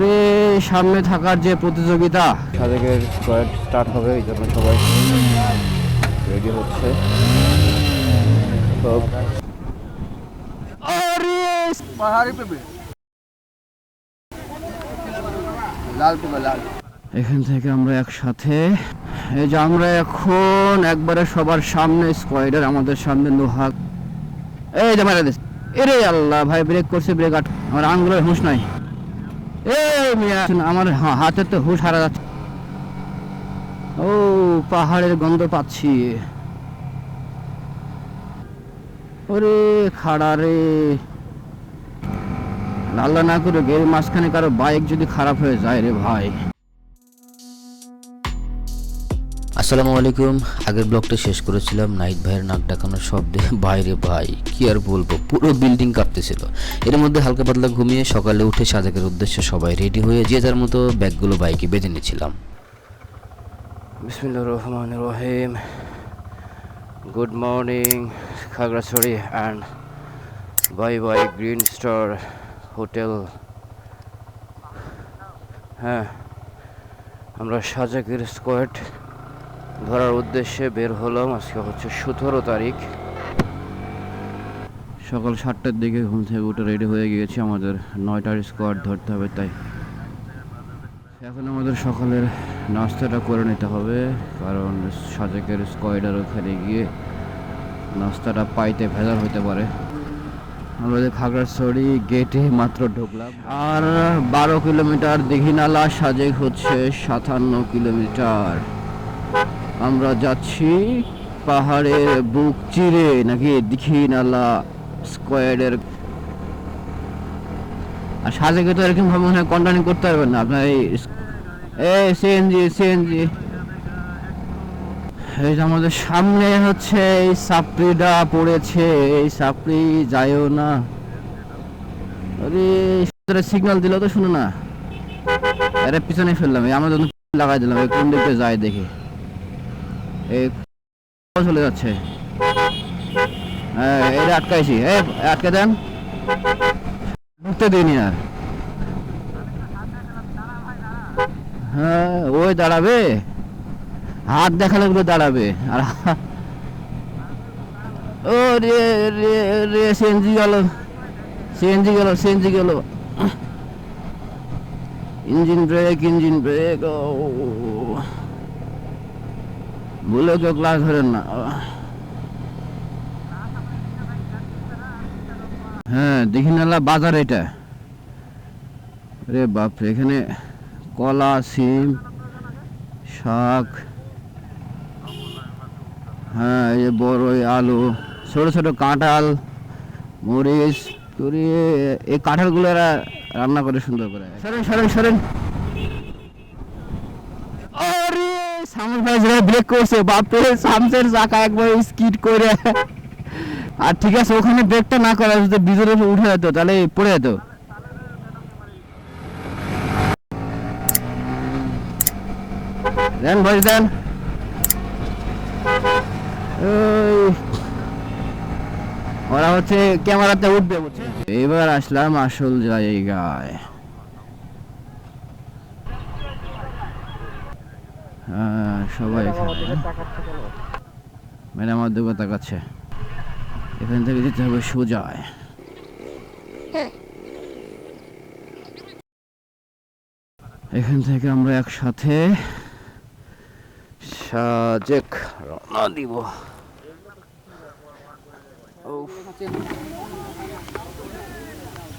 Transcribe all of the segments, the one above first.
রে সামনে থাকার যে প্রতিযোগিতা। সাজেকের স্কোয়াড স্টার্ট হবে এই জন্য সবাই রেডি হচ্ছে। এখান থেকে আমরা একসাথে এই যে আমরা এখন একবারে সবার সামনে স্কোয়াডার আমাদের সামনে নোহাক এই যে মারা দিস এরে আল্লাহ ভাই ব্রেক করছে ব্রেক আট আমার আঙ্গুলের হুঁশ নাই। আমার হাতে তো হুশ হারা যাচ্ছে। ও, পাহাড়ের গন্ধ পাচ্ছি। ওরে খাড়া রে। আল্লাহ না করে গের মাঝখানে কারও বাইক যদি খারাপ হয়ে যায় রে ভাই। আসসালামু আলাইকুম। আগের ব্লগটা শেষ করেছিলাম। নাইট ভাইয়ের নাক ডাকানোর শব্দে বাইরে ভাই, কি আর বলব? পুরো বিল্ডিং কাঁপতেছিল। এর মধ্যে হালকা পাতলা ঘুমিয়ে সকালে উঠে সাজাকের উদ্দেশ্যে সবাই রেডি হয়ে যে যার মতো ব্যাগগুলো বাইকে বেঁধে নিয়েছিলাম। বিসমিল্লাহির রহমানির রহিম। Good morning, Khagrachari and bye bye green star hotel. হ্যাঁ আমরা সাজাকের স্কোয়াড ধরার উদ্দেশ্যে বের হলাম। আজকে হচ্ছে সতেরো তারিখ। সকাল সাতটার দিকে ঘুম থেকে উঠে রেডি হয়ে গিয়েছি। আমাদের নয়টার স্কোয়াড ধরতে হবে, তাই। এখন আমাদের সকালের নাস্তাটা করে নিতে হবে, কারণ সাজেকের স্কোয়াডার ওখানে গিয়ে নাস্তাটা পাইতে ভেজাল হতে পারে। আমাদের খাগড়াছড়ি গেটে মাত্র ঢুকলাম। আর বারো কিলোমিটার দিঘিনালা সাজেক হচ্ছে সাতান্ন কিলোমিটার। আমরা যাচ্ছি পাহাড়ের বুক চিরে নাকি দিঘিনালা স্কোয়াডের আর সাজেকে তো এরকম ভাবে মনে হয় কন্টানি করতে পারবেন না। আপনার এই এই সিএনজি সিএনজি এই যে আমাদের সামনে হচ্ছে এই সাপড়িটা পড়েছে। এই সাপড়ি যায়ও না। আরে সিগন্যাল দিল তো শুনো না। আরে পিছনে ফেললাম। এই আমার জন্য লাগাই দিলাম। কোন দিকে যায় দেখি। চলে যাচ্ছে। হ্যাঁ এটা আটকাইছি। আটকে দেন। ঢুকতে দিইনি আর। হ্যাঁ ওই দাঁড়াবে। হাত দেখালে গুলো দাঁড়াবে। আর ও, রে রে রে, সিএনজি গেল। সিএনজি গেল সিএনজি গেল। ইঞ্জিন ব্রেক ইঞ্জিন ব্রেক ও। ভুলে কেউ ক্লাস ধরেন না। হ্যাঁ দেখি নালা বাজার এটা। রে বাপরে, এখানে কলা, সিম, শাক হ্যাঁ এই বড়ই আলু, ছোট ছোট কাঁঠাল, মরিচ এই কাঁঠালগুলো এরা রান্না করে সুন্দর করে। সরেন সরেন সরেন। ব্রেক করছে সামসের চাকা একবার স্কিড করে। আর ঠিক আছে, ওখানে ব্রেকটা না করা যদি উঠে যেত, তাহলে পড়ে যেত। দেন দেন। ওরা হচ্ছে ক্যামেরাতে উঠবে এবার আসলাম আসল জায়গায় হ্যাঁ সবাই এখানে ম্যাডাম মানে আমার দিকে তাকাচ্ছে এখান থেকে যেতে হবে সোজায় হ্যাঁ। এখান থেকে আমরা একসাথে সাজেক রওনা দিব।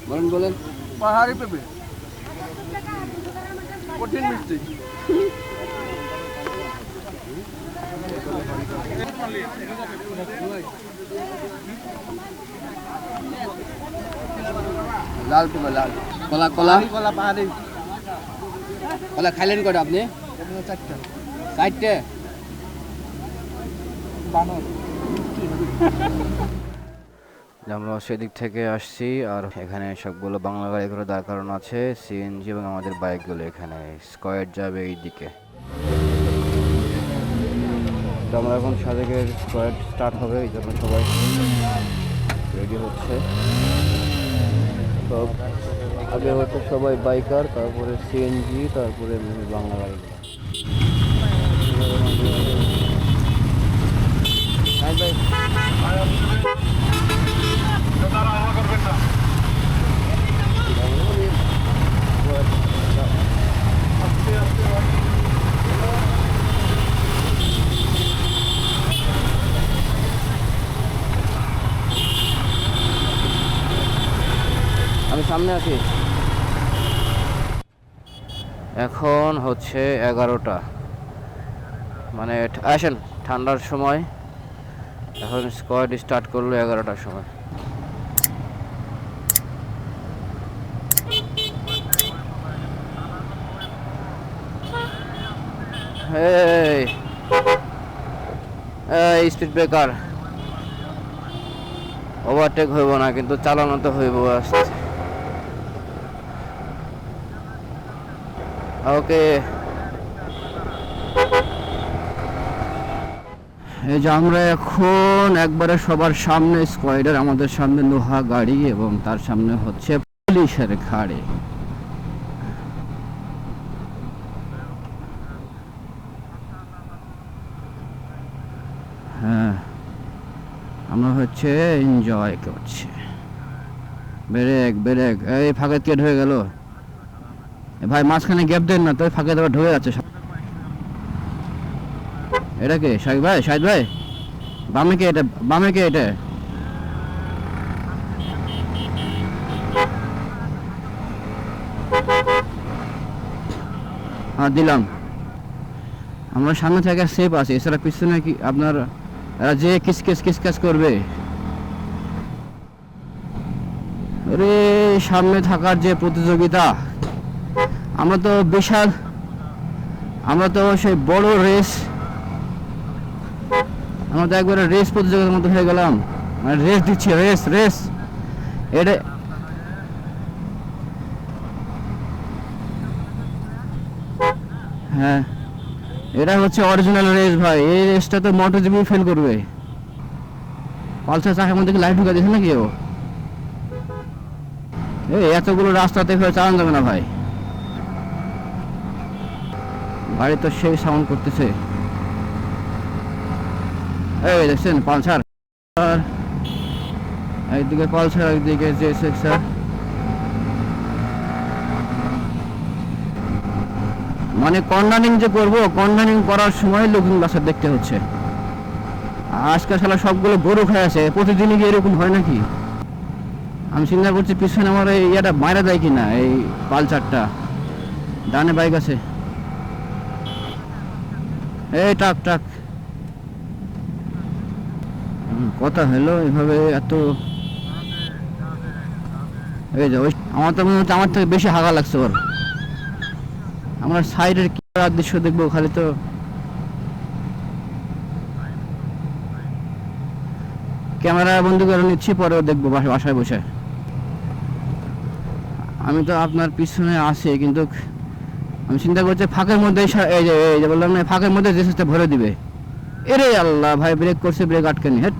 বলেন বলেন। পাহাড়ি পেঁপে। কঠিন মিষ্টি। লাল पे লাল। কলা কলা? কলা পাহাড়ি কলা খাইলেন কটা আপনি? চারটা চারটে বানর। আমরা সেদিক থেকে আসছি আর এখানে সবগুলো বাংলা গাড়িগুলো দাঁড় করানো আছে সিএনজি এবং আমাদের বাইকগুলো এখানে স্কোয়ার যাবে এই দিকে। তো আমরা এখন সাজেকের স্কোয়াড স্টার্ট হবে, এই জন্য সবাই রেডি হচ্ছে। তো আগে হচ্ছে সবাই বাইকার তারপরে সিএনজি তারপরে বাংলা গাড়ি। আমি আছি। এখন হচ্ছে এগারোটা। মানে আসেন, ঠান্ডার সময়। এখন স্কোয়াড স্টার্ট করল এগারোটার সময়। স্পিড ব্রেকার ওভারটেক হইব না, কিন্তু চালানো তো হইব আস্তে। ওকে এই যে আমরা এখন একবারে সবার সামনে, স্কোয়াডার আমাদের সামনে লোহা গাড়ি এবং তার সামনে হচ্ছে পুলিশের গাড়ি হ্যাঁ আমরা হচ্ছে এনজয় করছি। ব্রেক ব্রেক এই ফাঁকে কেট হয়ে গেল। ভাই, মাঝখানে গ্যাপ দেন না তো ফাঁকে দেওয়া ঢুকে যাচ্ছে এটা কে? শাহিদ ভাই শাহিদ ভাই? বামে কে এটা? বামে কে এটা? হ্যাঁ দিলাম। আমরা সামনে থেকে সেফ আছি, এছাড়া পিছনে কি আপনার, এরা যে কিস কিস কিস কিস করবে। আরে, সামনে থাকার যে প্রতিযোগিতা আমরা তো বিশাল, আমরা তো সেই বড় রেস, আমরা তো একবারে রেস প্রতিযোগিতার মতো হয়ে গেলাম। মানে রেস দিচ্ছি, রেস রেস। এটা হ্যাঁ এটা হচ্ছে অরিজিনাল রেস ভাই। এই রেসটা তো মোটর জিবি ফেল করবে। পালসার চাকার মধ্যে লাইট ঢুকা দিয়েছে নাকি ও? এতগুলো রাস্তাতে চালানো যাবে না ভাই। গাড়ি তো সেই সাউন্ড করতেছে। এই দেখছেন পালসার আর একদিকে পালসার একদিকে স্যার মানে কর্নারিং যে করব কর্নারিং করার সময় লুকিং গ্লাসের দেখতে হচ্ছে। আজকাল শালা সবগুলো গরু খেয়ে আছে, প্রতিদিনই কি এরকম হয় নাকি? আমি চিন্তা করছি পিছনে আমার এই ইয়েটা মারা দেয় কিনা, এই পালচারটা ডানে বাইক আছে। এই টাক টাক কথা হলো এভাবে এত এই যে আমার তো মনে হচ্ছে আমার থেকে বেশি হাগা লাগছে ওর। আমরা সাইডের কি দৃশ্য দেখব খালি তো। ক্যামেরা বন্ধ করে নিচ্ছি, পরেও দেখব বাসায় বসে। আমি তো আপনার পিছনে আছি, কিন্তু আমি চিন্তা করছি ফাঁকের মধ্যে এই যে এই যে বললাম না ফাঁকের মধ্যে জেসেসটা ভরে দিবে। এরে আল্লাহ, ভাই ব্রেক করছে ব্রেক আটকানি। হেট।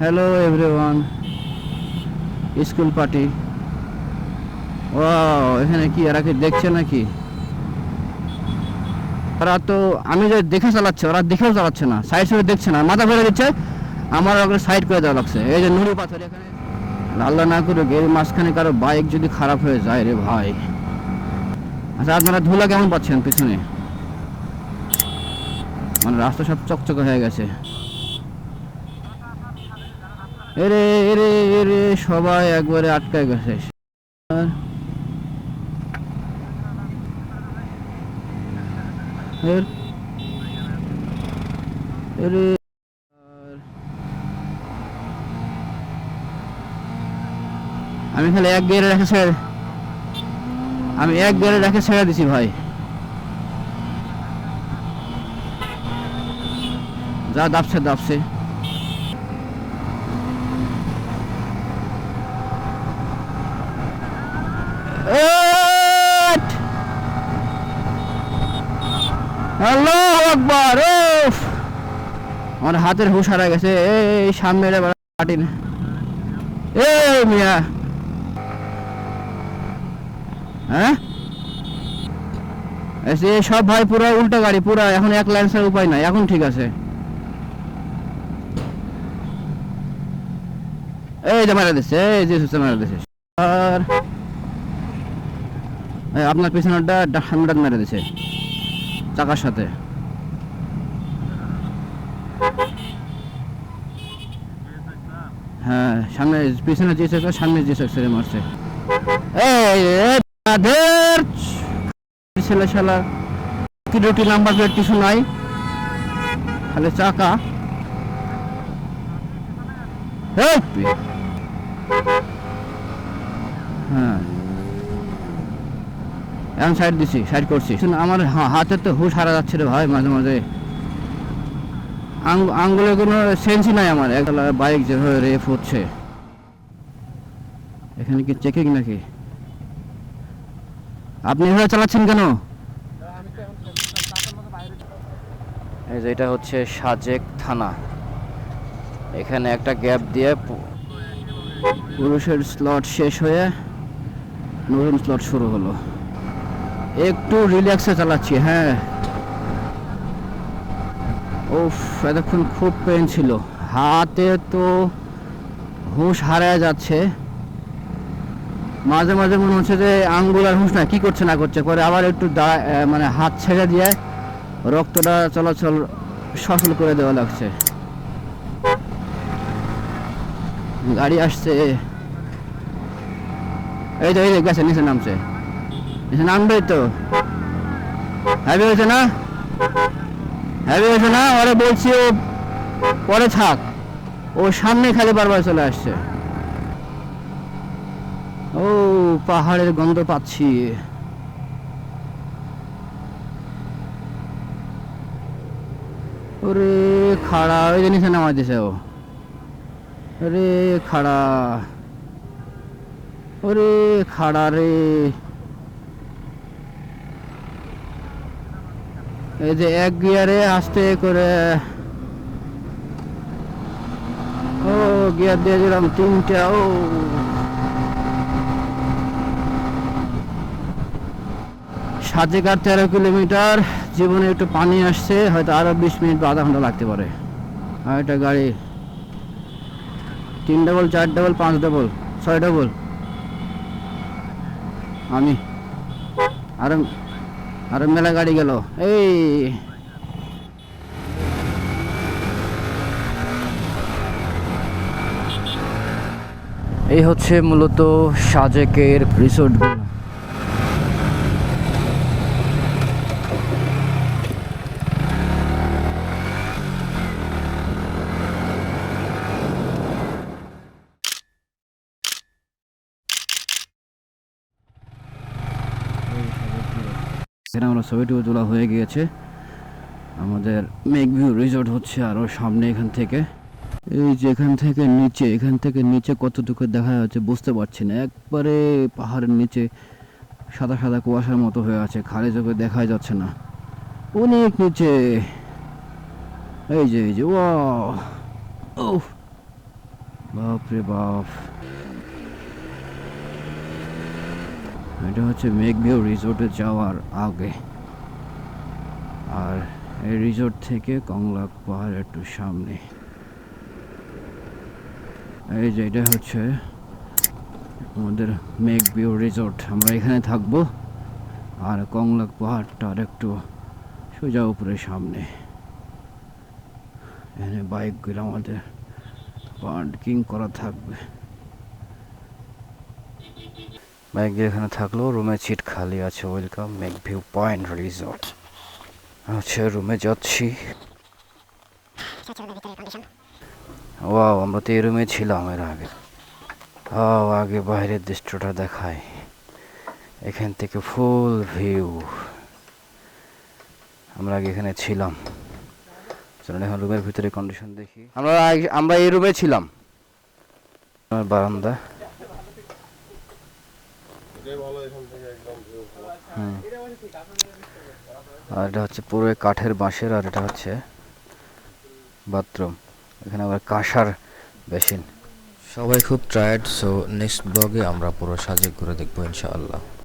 হ্যালো এভরিওয়ান স্কুল পার্টি ও এখানে কি, এরা কি দেখছে নাকি? ওরা তো, আমি যে দেখে চালাচ্ছে, ওরা দেখেও চালাচ্ছে না। সাইড সাইড দেখছে না। মাথা ফেলে দিচ্ছে, আমার ওগুলো সাইড করে দেওয়া লাগছে। এই যে নুড়ি পাথর এখানে। আল্লাহ না করুক, এর মাঝখানে কারও বাইক যদি খারাপ হয়ে যায় রে ভাই। আচ্ছা আপনারা ধুলা কেমন পাচ্ছেন পিছনে? মানে রাস্তা সব চকচকে হয়ে গেছে। এরে এরে এরে, সবাই একবারে আটকায় গেছে। আমি খালি এক গিয়ারে রেখে ছেড়ে আমি এক গিয়ারে রেখে ছেড়ে দিছি ভাই। যা দাপছে দাপছে। হ্যালো আকবর আমার হাতের হুশ হারা গেছে। এই সামনে বাড়া না। এই, মিয়া! হ্যাঁ? সব ভাই পুরো উল্টো গাড়ি, পুরো এখন এক লাইন উপায় নাই, এখন ঠিক আছে। এই যে মারা দিচ্ছে এই যে সুস্থ মারা দিচ্ছে আর আপনার পিছনেরটা মেরে দিছে, চাকার সাথে। হ্যাঁ সামনে পিছনে যে সামনে যে চাকা মারছে। এই এই ছেলে শালা কি রুটি নাম্বার প্লেট কিছু নাই খালি চাকা হ্যাঁ। সাইড দিছি সাইড করছি। শুনুন, আমার হা- হাতের তো হুশ হারা যাচ্ছে রে ভাই মাঝে মাঝে। আঙ্গ- আঙ্গুলে কোনো সেন্সই নাই আমার। একলা বাইক যেভাবে রেফ হচ্ছে এখানে কি চেকিং নাকি? আপনি এভাবে চালাচ্ছেন কেন? এই যে এটা হচ্ছে সাজেক থানা। এখানে একটা গ্যাপ দিয়ে পুরুষের স্লট শেষ হয়ে নতুন স্লট শুরু হলো। একটু রিল্যাক্সে চালাচ্ছি হ্যাঁ। উফ, এতক্ষণ খুব পেন ছিল। হাতে তো হুঁশ হারায় যাচ্ছে। মাঝে মাঝে মনে হচ্ছে যে আঙ্গুল আর হুঁশ না কি করছে না করছে? পরে আবার একটু মানে হাত ছেড়ে দিয়ে রক্তটা চলাচল সচল করে দেওয়া লাগছে। গাড়ি আসছে। এই তো, এই গেছে, নিচে নামছে। নিচে নামবেই তো। হ্যাভি হয়েছে না? হ্যাভি হয়েছে না? ওরে বলছি ও, পরে থাক। ও সামনে খালি বারবার চলে আসছে ও পাহাড়ের গন্ধ পাচ্ছি। ওরে খাড়া, ওই যে নিচে নামাই দিছে ও। ওরে খাড়া ওরে খাড়া রে। এই যে এক গিয়ারে আস্তে করে ও গিয়ার দিয়ে দিলাম তিনটা, ও। সাজেকার তেরো কিলোমিটার। জীবনে একটু পানি আসছে, হয়তো আরও বিশ মিনিট বা আধা ঘণ্টা লাগতে পারে। আর একটা গাড়ি। তিন ডবল চার ডবল পাঁচ ডবল ছয় ডবল আমি। আরও আরও মেলা গাড়ি গেল। এই। এই হচ্ছে মূলত সাজেকের রিসোর্টগুলো এখানে আমরা ছবিটিও তোলা হয়ে গিয়েছে। আমাদের মেঘভিউ রিসোর্ট হচ্ছে আরও সামনে এখান থেকে। এই যে এখান থেকে নিচে, এখান থেকে নিচে কতটুকু দেখা যাচ্ছে বুঝতে পারছি না। একবারে পাহাড়ের নিচে সাদা সাদা কুয়াশার মতো হয়ে আছে, খালি চোখে দেখাই যাচ্ছে না। অনেক নিচে। এই যে এই যে ও বাপ রে বাপ। এটা হচ্ছে মেঘভিউ রিসোর্টে যাওয়ার আগে। আর এই রিসোর্ট থেকে কংলাক পাহাড় একটু সামনে। এই যে এটা হচ্ছে আমাদের মেঘভিউ রিসোর্ট। আমরা এখানে থাকব, আর কংলাক পাহাড়টা আর একটু সোজা উপরে সামনে। এখানে বাইকগুলো আমাদের পার্কিং করা থাকবে। ব্যাগ এখানে থাকল রুমে সিট খালি আছে welcome make view point resort. আচ্ছা রুমে যাচ্ছি। ওয়াও আমরা তো এই রুমে ছিলাম এর আগে। ও আগে বাইরের দৃশ্যটা দেখায় এখান থেকে ফুল ভিউ। আমরা আগে এখানে ছিলাম। চলুন এখন রুমের ভিতরে কন্ডিশন দেখি। আমরা আমরা এই রুমে ছিলাম। আমার বারান্দা। হুম। আর এটা হচ্ছে পুরো কাঠের বাঁশের, আর এটা হচ্ছে বাথরুম। এখানে আবার কাঁসার বেসিন সবাই খুব টায়ার্ড সো নেক্সট ব্লগে আমরা পুরো সাজে করে দেখব, ইনশাআল্লাহ।